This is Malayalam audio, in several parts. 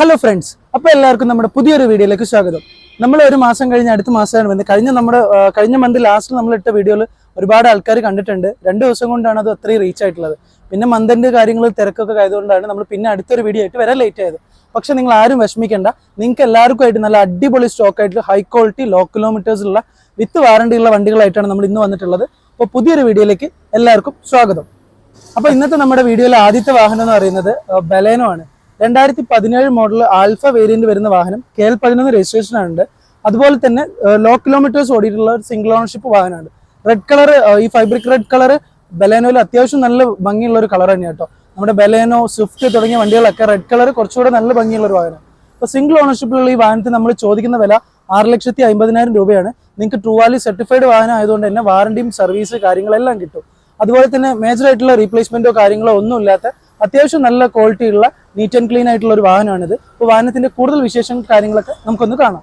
ഹലോ ഫ്രണ്ട്സ് അപ്പോൾ എല്ലാവർക്കും നമ്മുടെ പുതിയൊരു വീഡിയോയിലേക്ക് സ്വാഗതം. നമ്മൾ ഒരു മാസം കഴിഞ്ഞ് അടുത്ത മാസമാണ് വന്നത്. കഴിഞ്ഞ നമ്മുടെ കഴിഞ്ഞ മന്ത് ലാസ്റ്റ് നമ്മൾ ഇട്ട വീഡിയോയിൽ ഒരുപാട് ആൾക്കാർ കണ്ടിട്ടുണ്ട്. രണ്ട് ദിവസം കൊണ്ടാണ് അത് അത്രയും റീച്ച് ആയിട്ടുള്ളത്. പിന്നെ മന്തിന്റെ കാര്യങ്ങൾ തിരക്കൊക്കെ ആയതുകൊണ്ടാണ് നമ്മൾ പിന്നെ അടുത്തൊരു വീഡിയോ ആയിട്ട് വരാൻ ലേറ്റ് ആയത്. പക്ഷെ നിങ്ങൾ ആരും വിഷമിക്കേണ്ട. നിങ്ങൾക്ക് എല്ലാവർക്കും ആയിട്ട് നല്ല അടിപൊളി സ്റ്റോക്ക് ആയിട്ടുള്ള ഹൈ ക്വാളിറ്റി ലോ കിലോമീറ്റേഴ്സ് ഉള്ള വിത്ത് വാറണ്ടി ഉള്ള വണ്ടികളായിട്ടാണ് നമ്മൾ ഇന്ന് വന്നിട്ടുള്ളത്. അപ്പോൾ പുതിയൊരു വീഡിയോയിലേക്ക് എല്ലാവർക്കും സ്വാഗതം. അപ്പോൾ ഇന്നത്തെ നമ്മുടെ വീഡിയോയിലെ ആദ്യത്തെ വാഹനം എന്ന് പറയുന്നത് ബലേനോ ആണ്. രണ്ടായിരത്തി പതിനേഴ് മോഡൽ ആൽഫ വേരിയന്റ് വരുന്ന വാഹനം കെ എൽ പതിനൊന്ന് രജിസ്ട്രേഷൻ ആണ്. അതുപോലെ തന്നെ ലോ കിലോമീറ്റേഴ്സ് ഓടിയിട്ടുള്ള ഒരു സിംഗിൾ ഓണർഷിപ്പ് വാഹനമാണ്. റെഡ് കളർ ഈ ഫൈബ്രിക് റെഡ് കളർ ബലേനോയിൽ അത്യാവശ്യം നല്ല ഭംഗിയുള്ള ഒരു കളർ തന്നെയാണ് കേട്ടോ നമ്മുടെ ബലേനോ സ്വിഫ്റ്റ് തുടങ്ങിയ വണ്ടികളൊക്കെ റെഡ് കളർ കുറച്ചുകൂടെ നല്ല ഭംഗിയുള്ള ഒരു വാഹനം അപ്പോൾ സിംഗിൾ ഓണർഷിപ്പിലുള്ള ഈ വാഹനത്തിന് നമ്മൾ ചോദിക്കുന്ന വില ആറ് ലക്ഷത്തി അമ്പതിനായിരം രൂപയാണ്. നിങ്ങൾക്ക് ട്രൂവാലി സർട്ടിഫൈഡ് വാഹനം ആയതുകൊണ്ട് തന്നെ വാറണ്ടിയും സർവീസ് കാര്യങ്ങളെല്ലാം കിട്ടും. അതുപോലെ തന്നെ മേജർ ആയിട്ടുള്ള റീപ്ലേസ്മെന്റോ കാര്യങ്ങളോ ഒന്നും ഇല്ലാത്ത അത്യാവശ്യം നല്ല ക്വാളിറ്റി ഉള്ള നീറ്റ് ആൻഡ് ക്ലീൻ ആയിട്ടുള്ള ഒരു വാഹനമാണിത്. അപ്പോൾ വാഹനത്തിന്റെ കൂടുതൽ വിശേഷങ്ങൾ കാര്യങ്ങളൊക്കെ നമുക്കൊന്ന് കാണാം.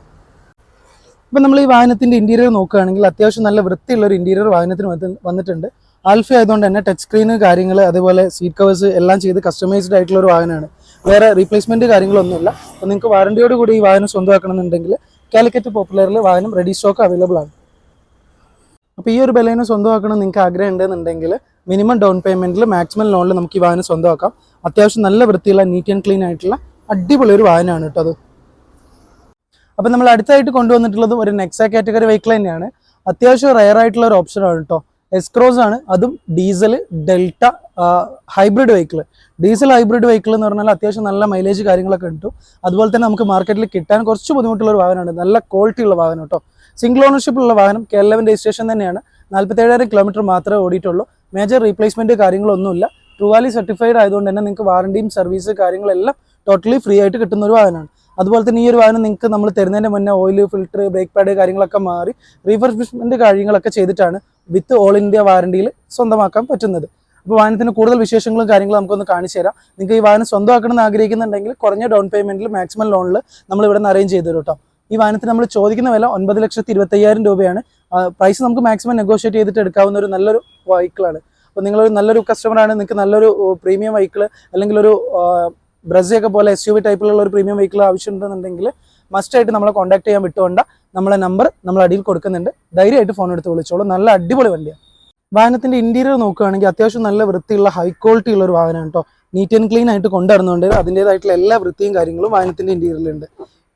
ഇപ്പം നമ്മൾ ഈ വാഹനത്തിന്റെ ഇന്റീരിയർ നോക്കുകയാണെങ്കിൽ അത്യാവശ്യം നല്ല വൃത്തിയുള്ള ഒരു ഇന്റീരിയർ വാഹനത്തിന് വന്നിട്ടുണ്ട്. ആൽഫ ആയതുകൊണ്ട് തന്നെ ടച്ച് സ്ക്രീൻ കാര്യങ്ങൾ അതുപോലെ സീറ്റ് കവേഴ്സ് എല്ലാം ചെയ്ത് കസ്റ്റമൈസ്ഡ് ആയിട്ടുള്ള ഒരു വാഹനമാണ്. വേറെ റീപ്ലേസ്മെന്റ് കാര്യങ്ങളൊന്നുമില്ല. അപ്പോൾ നിങ്ങൾക്ക് വാറണ്ടിയോട് കൂടി ഈ വാഹനം സ്വന്തമാക്കണമെന്നുണ്ടെങ്കിൽ കാലിക്കറ്റ് പോപ്പുലറിൽ വാഹനം റെഡി സ്റ്റോക്ക് അവൈലബിൾ ആണ്. അപ്പോൾ ഈ ഒരു ബലേനെ സ്വന്തമാക്കണം നിങ്ങൾക്ക് ആഗ്രഹം ഉണ്ടെന്നുണ്ടെങ്കിൽ മിനിമം ഡൗൺ പേയ്മെന്റിൽ മാക്സിമം ലോണിൽ നമുക്ക് ഈ വാഹനം സ്വന്തമാക്കാം. അത്യാവശ്യം നല്ല വൃത്തിയുള്ള നീറ്റ് ആൻഡ് ക്ലീൻ ആയിട്ടുള്ള അടിപൊളി ഒരു വാഹനമാണ് കേട്ടോ അത്. അപ്പം നമ്മൾ അടുത്തായിട്ട് കൊണ്ടുവന്നിട്ടുള്ളത് ഒരു നെക്സ കാറ്റഗറി വെഹിക്കിൾ തന്നെയാണ്. അത്യാവശ്യം റയർ ആയിട്ടുള്ള ഒരു ഓപ്ഷനാണ് കേട്ടോ. എസ്ക്രോസ് ആണ്. അതും diesel Delta hybrid vehicle diesel hybrid vehicle എന്ന് പറഞ്ഞാൽ അത്യാവശ്യം നല്ല മൈലേജ് കാര്യങ്ങളൊക്കെ കിട്ടും അതുപോലെ തന്നെ നമുക്ക് മാർക്കറ്റിൽ കിട്ടാൻ കുറച്ച് ബുദ്ധിമുട്ടുള്ള ഒരു വാഹനമാണ്. നല്ല ക്വാളിറ്റി ഉള്ള വാഹനം കേട്ടോ സിംഗിൾ ഓണർഷിപ്പുള്ള വാഹനം കേരളവൻ രജിസ്ട്രേഷൻ തന്നെയാണ്. നാൽപ്പത്തേഴായിരം കിലോമീറ്റർ മാത്രമേ ഓടിയിട്ടുള്ളൂ. മേജർ റീപ്ലേസ്മെന്റ് കാര്യങ്ങളൊന്നുമില്ല. ട്രൂവാലി സർട്ടിഫൈഡ് ആയതുകൊണ്ട് തന്നെ നിങ്ങൾക്ക് വാറണ്ടിയും സർവീസ് കാര്യങ്ങളെല്ലാം ടോട്ടലി ഫ്രീ ആയിട്ട് കിട്ടുന്ന ഒരു വാഹനമാണ്. അതുപോലെ തന്നെ ഈ ഒരു വാഹനം നിങ്ങൾക്ക് നമ്മൾ തരുന്നതിന് മുന്നേ ഓയിൽ ഫിൽറ്റർ ബ്രേക്ക് പാഡ് കാര്യങ്ങളൊക്കെ മാറി റീഫർഷ്മെന്റ് കാര്യങ്ങളൊക്കെ ചെയ്തിട്ടാണ് വിത്ത് ഓൾ ഇന്ത്യ വാറണ്ടിയിൽ സ്വന്തമാക്കാൻ പറ്റുന്നത്. അപ്പോൾ വാഹനത്തിന് കൂടുതൽ വിശേഷങ്ങളും കാര്യങ്ങളും നമുക്കൊന്ന് കാണിച്ചു തരാം. നിങ്ങൾക്ക് ഈ വാഹനം സ്വന്തമാക്കണം എന്ന് ആഗ്രഹിക്കുന്നുണ്ടെങ്കിൽ കുറഞ്ഞ ഡൗൺ പേയ്മെന്റിൽ മാക്സിമം ലോണിൽ നമ്മൾ ഇവിടെ നിന്ന് അറേഞ്ച് ചെയ്തു തരും കേട്ടോ. ഈ വാഹനത്തിന് നമ്മൾ ചോദിക്കുന്ന വില ഒൻപത് ലക്ഷത്തി ഇരുപത്തയ്യായിരം രൂപയാണ്. പ്രൈസ് നമുക്ക് മാക്സിമം നെഗോഷിയേറ്റ് ചെയ്തിട്ട് എടുക്കാവുന്ന ഒരു നല്ലൊരു വെഹിക്കിളാണ് അപ്പോൾ നിങ്ങളൊരു നല്ലൊരു കസ്റ്റമറാണ് നിങ്ങൾക്ക് നല്ലൊരു പ്രീമിയം വെഹിക്കിൾ അല്ലെങ്കിൽ ഒരു ബ്രസയൊക്കെ പോലെ എസ് യു വി ടൈപ്പിലുള്ള ഒരു പ്രീമിയം വെഹിക്കിൾ ആവശ്യമുണ്ടെന്നുണ്ടെങ്കിൽ മസ്റ്റായിട്ട് നമ്മളെ കോൺടാക്ട് ചെയ്യാൻ വിട്ടുകൊണ്ട് നമ്മളെ നമ്പർ നമ്മൾ അടിയിൽ കൊടുക്കുന്നുണ്ട്. ധൈര്യമായിട്ട് ഫോൺ എടുത്ത് വിളിച്ചോളൂ. നല്ല അടിപൊളി വണ്ടിയാണ് വാഹനത്തിന്റെ ഇന്റീരിയർ നോക്കുകയാണെങ്കിൽ അത്യാവശ്യം നല്ല വൃത്തിയുള്ള ഹൈ ക്വാളിറ്റി ഉള്ള ഒരു വാഹനമാണ് കേട്ടോ. നീറ്റ് ആൻഡ് ക്ലീൻ ആയിട്ട് കൊണ്ടുവരുന്നുണ്ട് അതിന്റെതായിട്ടുള്ള എല്ലാ വൃത്തിയും കാര്യങ്ങളും വാഹനത്തിന്റെ ഇന്റീരിയറിലുണ്ട്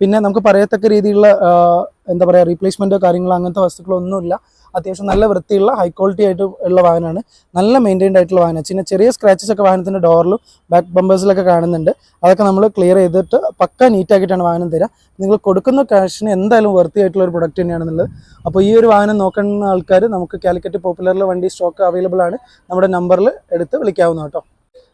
പിന്നെ നമുക്ക് പറയത്തക്ക രീതിയിലുള്ള എന്താ പറയുക റീപ്ലേസ്മെന്റോ കാര്യങ്ങളോ അങ്ങനത്തെ വസ്തുക്കളോ ഒന്നുമില്ല അത്യാവശ്യം നല്ല വൃത്തിയുള്ള ഹൈ ക്വാളിറ്റി ആയിട്ട് ഉള്ള വാഹനമാണ്. നല്ല മെയിന്റൈൻഡ് ആയിട്ടുള്ള വാഹനം പിന്നെ ചെറിയ സ്ക്രാച്ചസ് ഒക്കെ വാഹനത്തിന്റെ ഡോറിലും ബാക്ക് ബമ്പേഴ്സിലൊക്കെ കാണുന്നുണ്ട്. അതൊക്കെ നമ്മൾ ക്ലിയർ ചെയ്തിട്ട് പക്ക നീറ്റാക്കിയിട്ടാണ് വാഹനം തരിക. നിങ്ങൾ കൊടുക്കുന്ന ക്യാഷിന് എന്തായാലും വർത്തി ആയിട്ടുള്ള ഒരു പ്രൊഡക്റ്റ് തന്നെയാണെന്നുള്ളത്. അപ്പോൾ ഈ ഒരു വാഹനം നോക്കുന്ന ആൾക്കാർ നമുക്ക് കാലിക്കറ്റ് പോപ്പുലറിൽ വണ്ടി സ്റ്റോക്ക് അവൈലബിൾ ആണ്. നമ്മുടെ നമ്പറിൽ എടുത്ത് വിളിക്കാവുന്ന കേട്ടോ.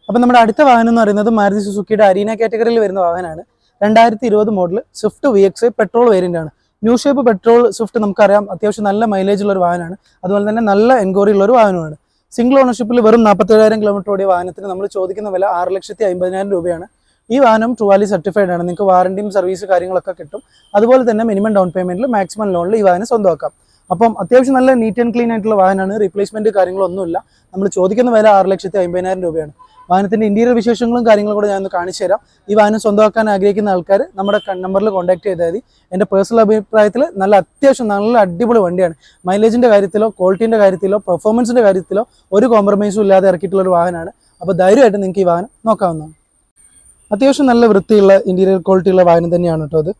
അപ്പോൾ നമ്മുടെ അടുത്ത വാഹനം എന്ന് പറയുന്നത് മാരുതി സുസുക്കിയുടെ അരീന കാറ്റഗറിയിൽ വരുന്ന വാഹനമാണ്. രണ്ടായിരത്തി ഇരുപത് model Swift V X petrol variant ആണ്. ന്യൂ ഷേപ്പ് പെട്രോൾ സ്വിഫ്റ്റ് നമുക്കറിയാം. അത്യാവശ്യം നല്ല മൈലേജ് ഉള്ള ഒരു വാഹനമാണ്. അതുപോലെ തന്നെ നല്ല എൻക്വയറി ഉള്ള ഒരു വാഹനമാണ്. സിംഗിൾ ഓണർഷിപ്പിൽ വെറും നാൽപ്പത്തേഴായിരം കിലോമീറ്റർ ഓടിയ വാഹനത്തിന് നമ്മൾ ചോദിക്കുന്ന വില ആറ് ലക്ഷത്തി അമ്പതിനായിരം രൂപയാണ്. ഈ വാഹനം ട്രുവാലി സർട്ടിഫൈഡ് ആണ്. നിങ്ങൾക്ക് വാറണ്ടിയും സർവീസ് കാര്യങ്ങളൊക്കെ കിട്ടും. അതുപോലെ തന്നെ മിനിമം ഡൗൺ പേയ്മെന്റിൽ മാക്സിമം ലോണിൽ ഈ വാഹനം സ്വന്തമാക്കാം. അപ്പം അത്യാവശ്യം നല്ല നീറ്റ് ആൻഡ് ക്ലീൻ ആയിട്ടുള്ള വാഹനമാണ്. റീപ്ലേസ്മെന്റ് കാര്യങ്ങളൊന്നുമില്ല. നമ്മൾ ചോദിക്കുന്ന വില ആറ് ലക്ഷത്തി അമ്പതിനായിരം രൂപയാണ്. വാഹനത്തിന്റെ ഇന്റീരിയർ വിശേഷങ്ങളും കാര്യങ്ങളും കൂടെ ഞാൻ ഒന്ന് കാണിച്ചു തരാം. ഈ വാഹനം സ്വന്തമാക്കാൻ ആഗ്രഹിക്കുന്ന ആൾക്കാർ നമ്മുടെ നമ്പറിൽ കോൺടാക്ട് ചെയ്താൽ മതി. എന്റെ പേഴ്സണൽ അഭിപ്രായത്തിൽ നല്ല അത്യാവശ്യം നല്ല അടിപൊളി വണ്ടിയാണ്. മൈലേജിന്റെ കാര്യത്തിലോ ക്വാളിറ്റിന്റെ കാര്യത്തിലോ പെർഫോമൻസിന്റെ കാര്യത്തിലോ ഒരു കോംപ്രമൈസും ഇല്ലാതെ ഇറക്കിയിട്ടുള്ള ഒരു വാഹനമാണ്. അപ്പോൾ ധൈര്യമായിട്ട് നിങ്ങൾക്ക് ഈ വാഹനം നോക്കാവുന്നതാണ്. അത്യാവശ്യം നല്ല വൃത്തിയുള്ള ഇന്റീരിയർ ക്വാളിറ്റിയുള്ള വാഹനം തന്നെയാണ് കേട്ടോ അത്.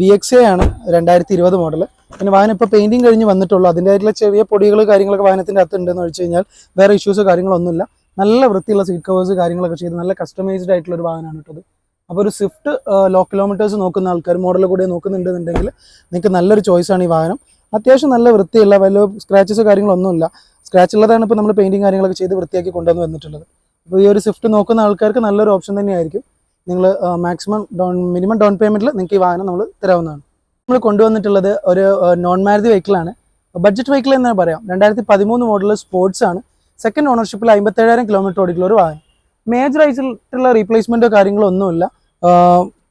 വി എക്സ് എ ആണ് രണ്ടായിരത്തി ഇരുപത് മോഡൽ പിന്നെ വാഹനം ഇപ്പോൾ പെയിന്റിങ് കഴിഞ്ഞ് വന്നിട്ടുള്ളൂ. അതിന്റെ അതിന്റെതായിട്ടുള്ള ചെറിയ പൊടികൾ കാര്യങ്ങളൊക്കെ വാഹനത്തിന്റെ അകത്ത് ഉണ്ടെന്ന് വെച്ച് കഴിഞ്ഞാൽ വേറെ ഇഷ്യൂസ് കാര്യങ്ങളൊന്നുമില്ല. നല്ല വൃത്തിയുള്ള സീറ്റ് കവേഴ്സ് കാര്യങ്ങളൊക്കെ ചെയ്ത് നല്ല കസ്റ്റമൈസ്ഡ് ആയിട്ടുള്ള ഒരു വാഹനമാണ് കേട്ടത് അപ്പോൾ ഒരു സ്വിഫ്റ്റ് ലോ കിലോമീറ്റേഴ്സ് നോക്കുന്ന ആൾക്കാർ മോഡൽ കൂടെ നോക്കുന്നുണ്ടെന്നുണ്ടെങ്കിൽ നിങ്ങൾക്ക് നല്ലൊരു ചോയ്സാണ് ഈ വാഹനം. അത്യാവശ്യം നല്ല വൃത്തിയുള്ള വല്ല സ്ക്രാച്ചസ് കാര്യങ്ങളൊന്നുമില്ല. സ്ക്രാച്ച് ഉള്ളതാണ് ഇപ്പോൾ നമ്മൾ പെയിന്റിങ് കാര്യങ്ങളൊക്കെ ചെയ്ത് വൃത്തിയാക്കി കൊണ്ടുവന്ന് വന്നിട്ടുള്ളത്. അപ്പോൾ ഈ ഒരു സ്വിഫ്റ്റ് നോക്കുന്ന ആൾക്കാർക്ക് നല്ലൊരു ഓപ്ഷൻ തന്നെയായിരിക്കും. നിങ്ങൾ മാക്സിമം ഡൗൺ മിനിമം ഡൗൺ പേയ്മെന്റിൽ നിങ്ങൾക്ക് ഈ വാഹനം നമ്മൾ തരാവുന്നതാണ്. നമ്മൾ കൊണ്ടുവന്നിട്ടുള്ളത് ഒരു നോൺ മാരുതി വെഹിക്കിളാണ് ബഡ്ജറ്റ് വെഹിക്കിൾ എന്ന് പറയാം. രണ്ടായിരത്തി പതിമൂന്ന് മോഡൽ സ്പോർട്സ് ആണ്. സെക്കൻഡ് ഓണർഷിപ്പിൽ അമ്പത്തേഴായിരം കിലോമീറ്റർ ഓടിയിട്ടുള്ള ഒരു വാഹനം. മേജർ ആയിട്ടുള്ള റീപ്ലേസ്മെന്റോ കാര്യങ്ങളോ ഒന്നുമില്ല.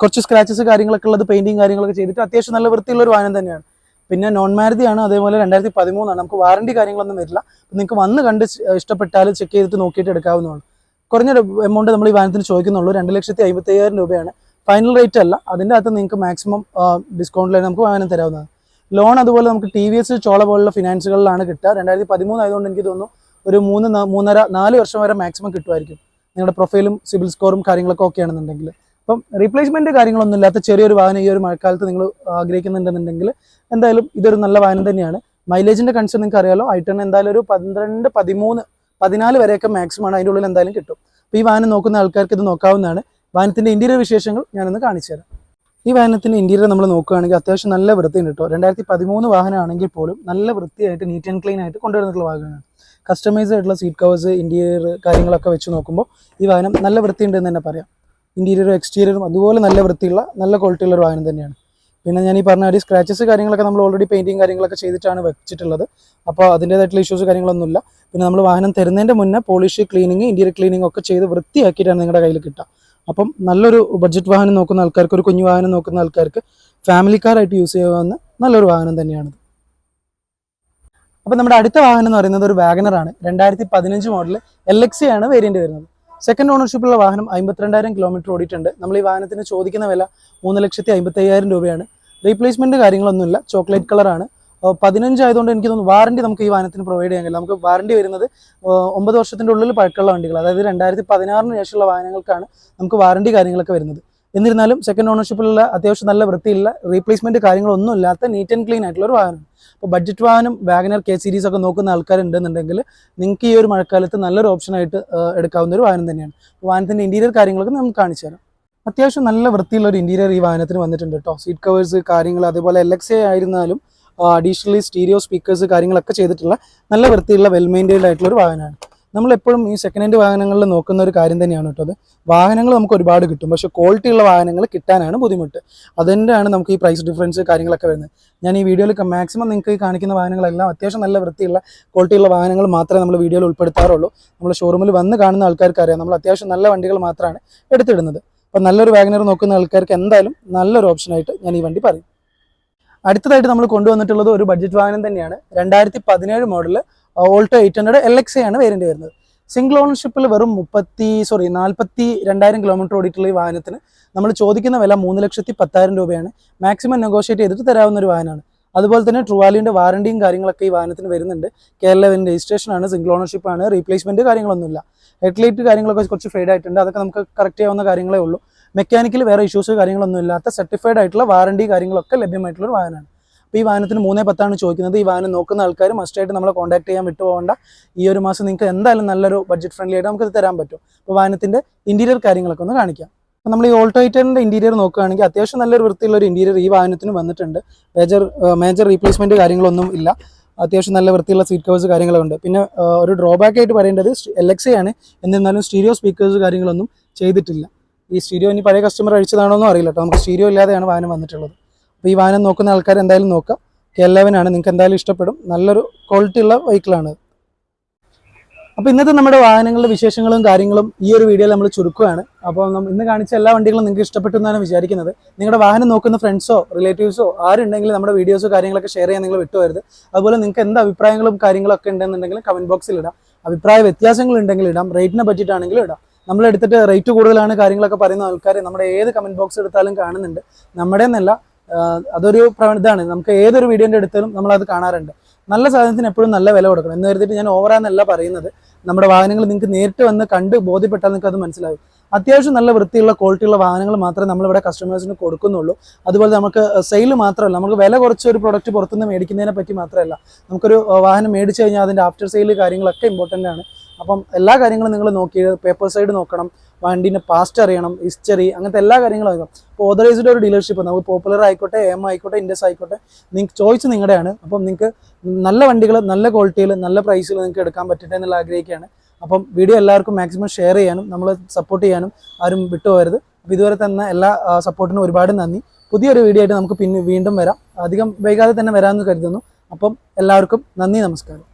കുറച്ച് സ്ക്രാച്ചസ് കാര്യങ്ങളൊക്കെ ഉള്ളത് പെയിന്റിങ് കാര്യങ്ങളൊക്കെ ചെയ്തിട്ട് അത്യാവശ്യം നല്ല വൃത്തിയുള്ള ഒരു വാഹനം തന്നെയാണ്. പിന്നെ നോൺ മാരുതി ആണ് അതേപോലെ രണ്ടായിരത്തി പതിമൂന്നാണ് നമുക്ക് വാറണ്ടി കാര്യങ്ങളൊന്നും വരില്ല. നിങ്ങൾക്ക് വന്ന് കണ്ട് ഇഷ്ടപ്പെട്ടാൽ ചെക്ക് ചെയ്തിട്ട് നോക്കിയിട്ട് എടുക്കാവുന്നതാണ്. കുറഞ്ഞ എമൗണ്ട് നമ്മൾ ഈ വാഹനത്തിന് ചോദിക്കുന്നുള്ളൂ. രണ്ട് ലക്ഷത്തി അമ്പത്തി അയ്യായിരം രൂപയാണ്. ഫൈനൽ റേറ്റ് അല്ല. അതിന്റെ അകത്ത് നിങ്ങൾക്ക് മാക്സിമം ഡിസ്കൗണ്ടിലാണ് നമുക്ക് വാഹനം തരാവുന്നതാണ്. ലോൺ അതുപോലെ നമുക്ക് ടി വി എസ് ചോള പോലുള്ള ഫിനാൻസുകളിലാണ് കിട്ടുക. രണ്ടായിരത്തി പതിമൂന്ന് ആയതുകൊണ്ട് എനിക്ക് തോന്നുന്നു ഒരു മൂന്ന് മൂന്നര നാല് വർഷം വരെ മാക്സിമം കിട്ടുമായിരിക്കും. നിങ്ങളുടെ പ്രൊഫൈലും സിബിൽ സ്കോറും കാര്യങ്ങളൊക്കെ ഒക്കെ ആണെന്നുണ്ടെങ്കിൽ. അപ്പം റീപ്ലേസ്മെന്റ് കാര്യങ്ങളൊന്നും ഇല്ലാത്ത ചെറിയൊരു വാഹനം ഈ ഒരു മഴക്കാലത്ത് നിങ്ങൾ ആഗ്രഹിക്കുന്നുണ്ടെന്നുണ്ടെങ്കിൽ എന്തായാലും ഇതൊരു നല്ല വാഹനം തന്നെയാണ്. മൈലേജിന്റെ കൺസേൺ നിങ്ങൾക്ക് അറിയാലോ. ഐ ടെൻ എന്തായാലും ഒരു പന്ത്രണ്ട് പതിമൂന്ന് പതിനാല് വരെയൊക്കെ മാക്സിമം ആണ്. അതിന്റെ ഉള്ളിൽ എന്തായാലും കിട്ടും. അപ്പോൾ ഈ വാഹനം നോക്കുന്ന ആൾക്കാർക്ക് ഇത് നോക്കാവുന്നതാണ്. വാഹനത്തിന്റെ ഇന്റീരിയർ വിശേഷങ്ങൾ ഞാനൊന്ന് കാണിച്ചു തരാം. ഈ വാഹനത്തിന്റെ ഇന്റീരിയർ നമ്മൾ നോക്കുകയാണെങ്കിൽ അത്യാവശ്യം നല്ല വൃത്തിയുണ്ട് കേട്ടോ. രണ്ടായിരത്തി പതിമൂന്ന് വാഹനമാണെങ്കിൽ പോലും നല്ല വൃത്തിയായിട്ട് നീറ്റ് ആൻഡ് ക്ലീൻ ആയിട്ട് കൊണ്ടുവരുന്നിട്ടുള്ള വാഹനമാണ്. കസ്റ്റമൈസ് ആയിട്ടുള്ള സീറ്റ് കവേഴ്സ് ഇന്റീരിയർ കാര്യങ്ങളൊക്കെ വെച്ച് നോക്കുമ്പോൾ ഈ വാഹനം നല്ല വൃത്തിയുണ്ട് എന്ന് തന്നെ പറയാം. ഇന്റീരിയറും എക്സ്റ്റീരിയറും അതുപോലെ നല്ല വൃത്തിയുള്ള നല്ല ക്വാളിറ്റിയുള്ള ഒരു വാഹനം തന്നെയാണ്. പിന്നെ ഞാൻ ഈ പറഞ്ഞ ഒരു സ്ക്രാച്ചസ് കാര്യങ്ങളൊക്കെ നമ്മൾ ഓൾറെഡി പെയിന്റിങ് കാര്യങ്ങളൊക്കെ ചെയ്തിട്ടാണ് വെച്ചിട്ടുള്ളത്. അപ്പോൾ അതിന്റേതായിട്ടുള്ള ഇഷ്യൂസ് കാര്യങ്ങളൊന്നുമില്ല. പിന്നെ നമ്മൾ വാഹനം തരുന്നതിന്റെ മുന്നേ പോളിഷ് ക്ലീനിങ് ഇന്റീരിയർ ക്ലീനിങ് ഒക്കെ ചെയ്ത് വൃത്തിയാക്കിയിട്ടാണ് നിങ്ങളുടെ കയ്യിൽ കിട്ടുക. അപ്പം നല്ലൊരു ബഡ്ജറ്റ് വാഹനം നോക്കുന്ന ആൾക്കാർക്ക് ഒരു കുഞ്ഞു വാഹനം നോക്കുന്ന ആൾക്കാർക്ക് ഫാമിലി കാറായിട്ട് യൂസ് ചെയ്യാവുന്ന നല്ലൊരു വാഹനം തന്നെയാണിത്. അപ്പം നമ്മുടെ അടുത്ത വാഹനം എന്ന് പറയുന്നത് ഒരു വാഗനർ ആണ്. രണ്ടായിരത്തി പതിനഞ്ച് മോഡൽ എൽ എക്സ് ആണ് വേരിയന്റ് വരുന്നത്. സെക്കൻഡ് ഓണർഷിപ്പുള്ള വാഹനം അമ്പത്തിരണ്ടായിരം കിലോമീറ്റർ ഓടിയിട്ടുണ്ട്. നമ്മൾ ഈ വാഹനത്തിന് ചോദിക്കുന്ന വില മൂന്ന് ലക്ഷത്തി അമ്പത്തയ്യായിരം രൂപയാണ്. റീപ്ലേസ്മെന്റ് കാര്യങ്ങളൊന്നുമില്ല. ചോക്ലേറ്റ് കളറാണ് പതിനഞ്ച് ആയതുകൊണ്ട് എനിക്ക് തോന്നുന്നു വാറണ്ടി നമുക്ക് ഈ വാഹനത്തിന് പ്രൊവൈഡ് ചെയ്യാൻ കഴിയും നമുക്ക് വാറണ്ടി വരുന്നത് ഒമ്പത് വർഷത്തിന്റെ ഉള്ളിൽ പഴക്കമുള്ള വണ്ടികൾ. അതായത് രണ്ടായിരത്തി പതിനാറിന് ശേഷമുള്ള വാഹനങ്ങൾക്കാണ് നമുക്ക് വാറണ്ടി കാര്യങ്ങളൊക്കെ വരുന്നത്. എന്നിരുന്നാലും സെക്കൻഡ് ഓണർഷിപ്പിലുള്ള അത്യാവശ്യം നല്ല വൃത്തിയില്ല റീപ്ലേസ്മെന്റ് കാര്യങ്ങളൊന്നും ഇല്ലാത്ത നീറ്റ് ആൻഡ് ക്ലീൻ ആയിട്ടുള്ള ഒരു വാഹനം അപ്പോൾ ബഡ്ജറ്റ് വാഹനം വാഗനർ കെ സീരീസ് ഒക്കെ നോക്കുന്ന ആൾക്കാരുണ്ടെന്നുണ്ടെങ്കിൽ നിങ്ങൾക്ക് ഈ ഒരു മഴക്കാലത്ത് നല്ലൊരു ഓപ്ഷനായിട്ട് എടുക്കാവുന്ന ഒരു വാഹനം തന്നെയാണ്. വാഹനത്തിന്റെ ഇന്റീരിയർ കാര്യങ്ങളൊക്കെ നമുക്ക് കാണിച്ചു തരാം. അത്യാവശ്യം നല്ല വൃത്തിയുള്ള ഒരു ഇന്റീരിയർ ഈ വാഹനത്തിന് വന്നിട്ടുണ്ട് കേട്ടോ സീറ്റ് കവേഴ്സ് കാര്യങ്ങൾ അതേപോലെ എൽ എക്സ് എ ആയിരുന്നാലും അഡീഷണലി സ്റ്റീരിയോ സ്പീക്കേഴ്സ് കാര്യങ്ങളൊക്കെ ചെയ്തിട്ടുള്ള നല്ല വൃത്തിയുള്ള വെൽ മെയിന്റൈൻഡ് ആയിട്ടുള്ള ഒരു വാഹനമാണ്. നമ്മൾ എപ്പോഴും ഈ സെക്കൻഡ് ഹാൻഡ് വാഹനങ്ങളിൽ നോക്കുന്ന ഒരു കാര്യം തന്നെയാണ് കേട്ടോ അത്. വാഹനങ്ങൾ നമുക്ക് ഒരുപാട് കിട്ടും. പക്ഷെ ക്വാളിറ്റി ഉള്ള വാഹനങ്ങൾ കിട്ടാനാണ് ബുദ്ധിമുട്ട്. അതിന്റെയാണ് നമുക്ക് ഈ പ്രൈസ് ഡിഫറൻസ് കാര്യങ്ങളൊക്കെ വരുന്നത്. ഞാൻ ഈ വീഡിയോയിൽ മാക്സിമം നിങ്ങൾക്ക് കാണിക്കുന്ന വാഹനങ്ങളെല്ലാം അത്യാവശ്യം നല്ല വൃത്തിയുള്ള ക്വാളിറ്റി ഉള്ള വാഹനങ്ങൾ മാത്രമേ നമ്മൾ വീഡിയോയിൽ ഉൾപ്പെടുത്താറുള്ളൂ. നമ്മൾ ഷോറൂമിൽ വന്ന് കാണുന്ന ആൾക്കാർക്ക് അറിയാം നമ്മൾ അത്യാവശ്യം നല്ല വണ്ടികൾ മാത്രമാണ് എടുത്തിടുന്നത്. അപ്പം നല്ലൊരു വാഗനർ നോക്കുന്ന ആൾക്കാർക്ക് എന്തായാലും നല്ലൊരു ഓപ്ഷനായിട്ട് ഞാൻ ഈ വണ്ടി പറയും. അടുത്തതായിട്ട് നമ്മൾ കൊണ്ടുവന്നിട്ടുള്ളത് ഒരു ബഡ്ജറ്റ് വാഹനം തന്നെയാണ്. രണ്ടായിരത്തി പതിനേഴ് model Alto eight hundred L X ആണ് വേരിയന്റ് വരുന്നത്. സിംഗിൾ ഓണർഷിപ്പിൽ വെറും മുപ്പത്തി സോറി നാൽപ്പത്തി രണ്ടായിരം കിലോമീറ്റർ ഓടിയിട്ടുള്ള ഈ വാഹനത്തിന് നമ്മൾ ചോദിക്കുന്ന വില മൂന്ന് ലക്ഷത്തി പത്തായിരം രൂപയാണ്. മാക്സിമം നെഗോഷിയേറ്റ് ചെയ്തിട്ട് തരാവുന്ന ഒരു വാഹനമാണ്. അതുപോലെ തന്നെ ട്രുവാലിന്റെ വാറണ്ടിയും കാര്യങ്ങളൊക്കെ ഈ വാഹനത്തിന് വരുന്നുണ്ട്. കേരള രജിസ്ട്രേഷൻ ആണ് സിംഗിൾ ഓണർഷിപ്പ് ആണ് റീപ്ലേസ്മെന്റ് കാര്യങ്ങളൊന്നുമില്ല. ഹെഡ്ലൈറ്റ് കാര്യങ്ങളൊക്കെ കുറച്ച് ഫെയ്ഡ് ആയിട്ടുണ്ട്. അതൊക്കെ നമുക്ക് കറക്റ്റ് ചെയ്യാവുന്ന കാര്യങ്ങളേ ഉള്ളൂ. മെക്കാനിക്കൽ വേറെ ഇഷ്യൂസ് കാര്യങ്ങളൊന്നും ഇല്ലാത്ത സർട്ടിഫൈഡ് ആയിട്ടുള്ള വാറണ്ടി കാര്യങ്ങളൊക്കെ ലഭ്യമായിട്ടുള്ള ഒരു വാഹനമാണ്. അപ്പോൾ ഈ വാഹനത്തിന് മൂന്നേ പത്താണ് ചോദിക്കുന്നത്. ഈ വാഹനം നോക്കുന്ന ആൾക്കാർ മസ്റ്റായിട്ട് നമ്മളെ കോൺടാക്ട് ചെയ്യാൻ വിട്ടുപോകേണ്ട. ഈ ഒരു മാസം നിങ്ങൾക്ക് എന്തായാലും നല്ലൊരു ബഡ്ജറ്റ് ഫ്രണ്ട്ലി ആയിട്ട് നമുക്ക് തരാൻ പറ്റും. അപ്പോൾ വാഹനത്തിന്റെ ഇന്റീരിയർ കാര്യങ്ങളൊക്കെ ഒന്ന് കാണിക്കാം. അപ്പോൾ നമ്മൾ ഈ ഓൾട്ടോയിറ്ററിന്റെ ഇന്റീരിയർ നോക്കുകയാണെങ്കിൽ അത്യാവശ്യം നല്ലൊരു വൃത്തിയുള്ള ഒരു ഇന്റീരിയർ ഈ വാഹനത്തിന് വന്നിട്ടുണ്ട്. മേജർ മേജർ റീപ്ലേസ്മെന്റ് കാര്യങ്ങളൊന്നും ഇല്ല. അത്യാവശ്യം നല്ല വൃത്തിയുള്ള സീറ്റ് കവേഴ്സ് കാര്യങ്ങളുണ്ട്. പിന്നെ ഒരു ഡ്രോബാക്ക് ആയിട്ട് പറയേണ്ടത് എൽ ആണ്. എന്നിരുന്നാലും സ്റ്റീരിയോ സ്പീക്കേഴ്സ് കാര്യങ്ങളൊന്നും ചെയ്തിട്ടില്ല. ഈ സ്റ്റീരിയോ ഇനി പഴയ കസ്റ്റമർ അഴിച്ചതാണോ എന്നും അറിയില്ല കേട്ടോ നമുക്ക് സ്റ്റീരിയോ ഇല്ലാതെയാണ് വാഹനം വന്നിട്ടുള്ളത്. അപ്പോൾ ഈ വാഹനം നോക്കുന്ന ആൾക്കാർ എന്തായാലും നോക്കാം. കെ ആണ് നിങ്ങൾക്ക് എന്തായാലും ഇഷ്ടപ്പെടും. നല്ലൊരു ക്വാളിറ്റി ഉള്ള വെഹിക്കിളാണ് അപ്പോൾ ഇന്നത്തെ നമ്മുടെ വാഹനങ്ങളുടെ വിശേഷങ്ങളും കാര്യങ്ങളും ഈ ഒരു വീഡിയോയിൽ നമ്മൾ ചുരുക്കുകയാണ്. അപ്പോൾ ഇന്ന് കാണിച്ച എല്ലാ വണ്ടികളും നിങ്ങൾക്ക് ഇഷ്ടപ്പെട്ടു എന്നാണ് വിചാരിക്കുന്നത്. നിങ്ങളുടെ വാഹനം നോക്കുന്ന ഫ്രണ്ട്സോ റിലേറ്റീവ്സോ ആരുണ്ടെങ്കിലും നമ്മുടെ വീഡിയോസോ കാര്യങ്ങളൊക്കെ ഷെയർ ചെയ്യാൻ നിങ്ങൾ വിട്ടുവരുത് അതുപോലെ നിങ്ങൾക്ക് എന്ത് അഭിപ്രായങ്ങളും കാര്യങ്ങളൊക്കെ ഉണ്ടെന്നുണ്ടെങ്കിൽ കമന്റ് ബോക്സിൽ ഇടാം. അഭിപ്രായ വ്യത്യാസങ്ങൾ ഉണ്ടെങ്കിൽ ഇടാം. റേറ്റിനെ പറ്റിയിട്ടാണെങ്കിലും ഇടാം. നമ്മൾ എടുത്തിട്ട് റേറ്റ് കൂടുതലാണ് കാര്യങ്ങളൊക്കെ പറയുന്ന ആൾക്കാർ നമ്മുടെ ഏത് കമന്റ് ബോക്സ് എടുത്താലും കാണുന്നുണ്ട്. നമ്മുടെ എന്നല്ല അതൊരു പ്രവണതയാണ്. നമുക്ക് ഏതൊരു വീഡിയോന്റെ എടുത്താലും നമ്മൾ അത് കാണാറുണ്ട്. നല്ല സാധനത്തിന് എപ്പോഴും നല്ല വില കൊടുക്കണം. എന്ന് കരുതിയിട്ട് ഞാൻ ഓവറാന്നല്ല പറയുന്നത്. നമ്മുടെ വാഹനങ്ങൾ നിങ്ങൾക്ക് നേരിട്ട് വന്ന് കണ്ട് ബോധ്യപ്പെട്ടാൽ നിങ്ങൾക്ക് അത് മനസ്സിലാവും. അത്യാവശ്യം നല്ല വൃത്തിയുള്ള ക്വാളിറ്റിയുള്ള വാഹനങ്ങൾ മാത്രമേ നമ്മളിവിടെ കസ്റ്റമേഴ്സിന് കൊടുക്കുന്നുള്ളൂ. അതുപോലെ നമുക്ക് സെയിൽ മാത്രമല്ല നമുക്ക് വില കുറച്ച് ഒരു പ്രൊഡക്റ്റ് പുറത്തുനിന്ന് മേടിക്കുന്നതിനെ പറ്റി മാത്രമല്ല നമുക്കൊരു വാഹനം മേടിച്ചു കഴിഞ്ഞാൽ അതിന്റെ ആഫ്റ്റർ സെയിൽ കാര്യങ്ങളൊക്കെ ഇമ്പോർട്ടന്റ് ആണ്. അപ്പം എല്ലാ കാര്യങ്ങളും നിങ്ങൾ നോക്കി പേപ്പർ സൈഡ് നോക്കണം വണ്ടീന്റെ പാസ്റ്റ് അറിയണം ഹിസ്റ്ററി അങ്ങനത്തെ എല്ലാ കാര്യങ്ങളും അറിയാം ഇപ്പോൾ ഓതറൈസ്ഡ് ഒരു ഡീലർഷിപ്പ് നമുക്ക് പോപ്പുലർ ആയിക്കോട്ടെ എം ആയിക്കോട്ടെ ഇൻഡസ് ആയിക്കോട്ടെ നിങ്ങൾക്ക് ചോയ്സ് നിങ്ങളുടെയാണ്. അപ്പം നിങ്ങൾക്ക് നല്ല വണ്ടികൾ നല്ല ക്വാളിറ്റിയിൽ നല്ല പ്രൈസിൽ നിങ്ങൾക്ക് എടുക്കാൻ പറ്റട്ടെ എന്നുള്ള ആഗ്രഹിക്കുകയാണ്. അപ്പം വീഡിയോ എല്ലാവർക്കും മാക്സിമം ഷെയർ ചെയ്യാനും നമ്മൾ സപ്പോർട്ട് ചെയ്യാനും ആരും വിട്ടുപോകരുത്. അപ്പോൾ ഇതുവരെ തന്ന എല്ലാ സപ്പോർട്ടിനും ഒരുപാട് നന്ദി. പുതിയൊരു വീഡിയോ ആയിട്ട് നമുക്ക് പിന്നെ വീണ്ടും വരാം. അധികം വൈകാതെ തന്നെ വരാമെന്ന് കരുതുന്നു. അപ്പം എല്ലാവർക്കും നന്ദി നമസ്കാരം.